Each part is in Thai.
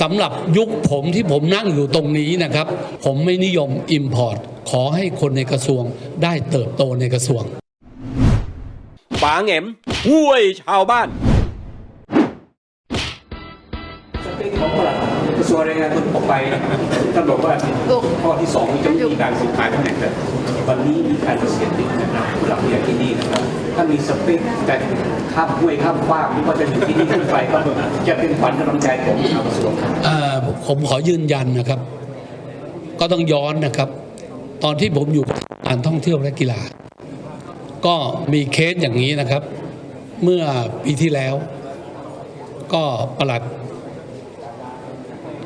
สำหรับยุคผมที่ผมนั่งอยู่ตรงนี้นะครับ ผมไม่นิยม Import ขอให้คนในกระทรวงได้เติบโตในกระทรวงปางแหงมห่วยชาวบ้านสเปคของปลัด ระทรวงแรงงานคนออไปท่านบอกว่าข้อที่สองจะไม่มีการสูญขายตำแหน่งแต่วันนี้มีการเกษียณติดนะครับผู้หลักผู้ใหญ่ที่นี่นะครับ ถ้ามีสเปคจะข้ามห้วยข้ามฟากหรือว่าจะอยู่ที่นี่ขึ้นไปก็จะเป็นขวัญกำลังใจของชาวกระทรวงผมขอยืนยันนะครับ ก็ต้องย้อนนะครับ ตอนที่ผมอยู่การท่องเที่ยวและกีฬา ก็มีเคสอย่างนี้นะครับ เมื่อปีที่แล้ว ก็ประหลัด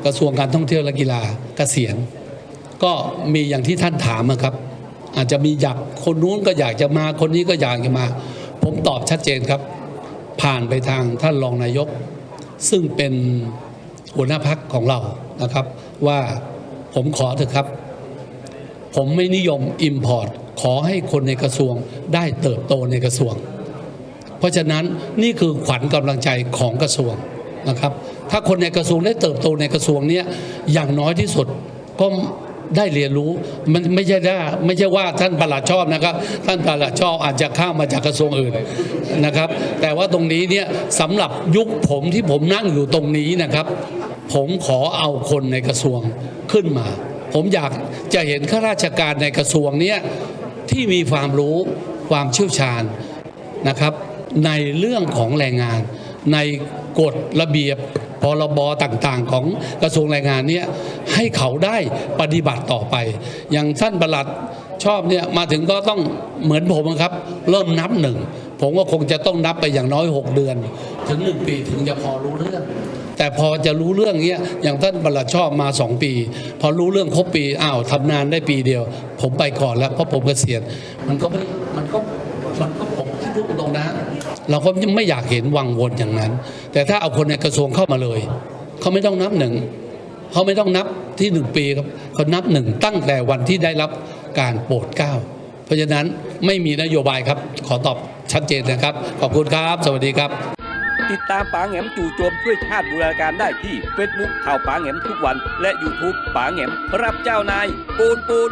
กระทรวงการท่องเที่ยวและกีฬาเกษียณ ก็มีอย่างที่ท่านถามนะครับ อาจจะมีอยากคนนู้นก็อยากจะมาคนนี้ก็อยากจะมา ผมตอบชัดเจนครับ ผ่านไปทางท่านรองนายก ซึ่งเป็นหัวหน้าพักของเรานะครับ ว่าผมขอเถอะครับ ผมไม่นิยม Import ขอให้คนในกระทรวงได้เติบโตในกระทรวง เพราะฉะนั้นนี่คือขวัญกำลังใจของกระทรวง นะครับ ถ้าคนในกระทรวงได้เติบโตในกระทรวงนี้อย่างน้อยที่สุดก็ได้เรียนรู้มันไม่ใช่ว่าไม่ใช่ว่าท่านประหลัดชอบนะครับ ท่านประหลัดชอบอาจจะข้ามมาจากกระทรวงอื่นนะครับ แต่ว่าตรงนี้เนี่ยสำหรับยุคผมที่ผมนั่งอยู่ตรงนี้นะครับ ผมขอเอาคนในกระทรวงขึ้นมา ผมอยากจะเห็นข้าราชการในกระทรวงเนี้ยที่มีความรู้ความเชี่ยวชาญนะครับ ในเรื่องของแรงงาน ในกฎระเบียบพรบต่างๆ ของกระทรวงแรงงานเนี่ยให้เขาได้ปฏิบัติต่อไป อย่างท่านประหลัดชอบเนี่ยมาถึงก็ต้องเหมือนผมครับ เริ่มนับหนึ่ง ผมก็คงจะต้องนับไปอย่างน้อย 6 เดือน ถึง1ปีถึงจะพอรู้เรื่อง แต่พอจะรู้เรื่องเนี้ยอย่างท่านประหลัดชอบมา 2 ปี พอรู้เรื่องครบปีอ้าวทำงานได้ปีเดียว ผมไปก่อนแล้วเพราะผมเกษียณมันก็ไม่มันก็มันก็ผมคิดพูดตรง นะ เราก็ไม่อยากเห็นวังวนอย่างนั้น แต่ถ้าเอาคนในกระทรวงเข้ามาเลย เขาไม่ต้องนับหนึ่งเขาไม่ต้องนับที่หนึ่งปีครับเขานับหนึ่งตั้งแต่วันที่ได้รับการโปรดเกล้า เพราะฉะนั้นไม่มีนโยบายครับ ขอตอบชัดเจนนะครับ ขอบคุณครับ สวัสดีครับ ติดตามป๋าแหงมจู่โจมช่วยชาติบูรณาการได้ที่ Facebook ข่าวป๋าแหงมทุกวัน และ YouTube ป๋าแหงมรับเจ้านายปูนปูน